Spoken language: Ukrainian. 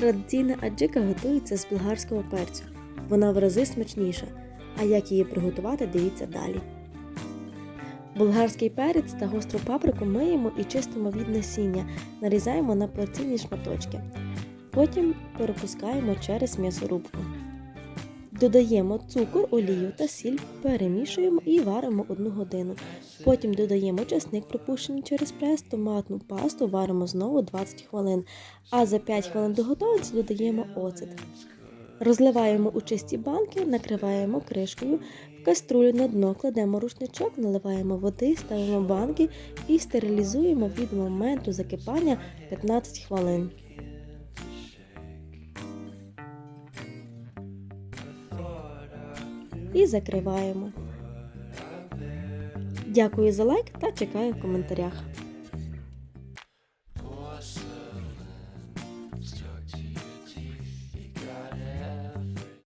Традиційна аджика готується з болгарського перцю. Вона в рази смачніша. А як її приготувати, дивіться далі. Болгарський перець та гостру паприку миємо і чистимо від насіння, нарізаємо на порційні шматочки. Потім перепускаємо через м'ясорубку. Додаємо цукор, олію та сіль, перемішуємо і варимо 1 годину. Потім додаємо часник, пропущений через прес, томатну пасту, варимо знову 20 хвилин, а за 5 хвилин до готовності додаємо оцет. Розливаємо у чисті банки, накриваємо кришкою, в каструлю на дно кладемо рушничок, наливаємо води, ставимо банки і стерилізуємо від моменту закипання 15 хвилин. І закриваємо. Дякую за лайк та чекаю в коментарях.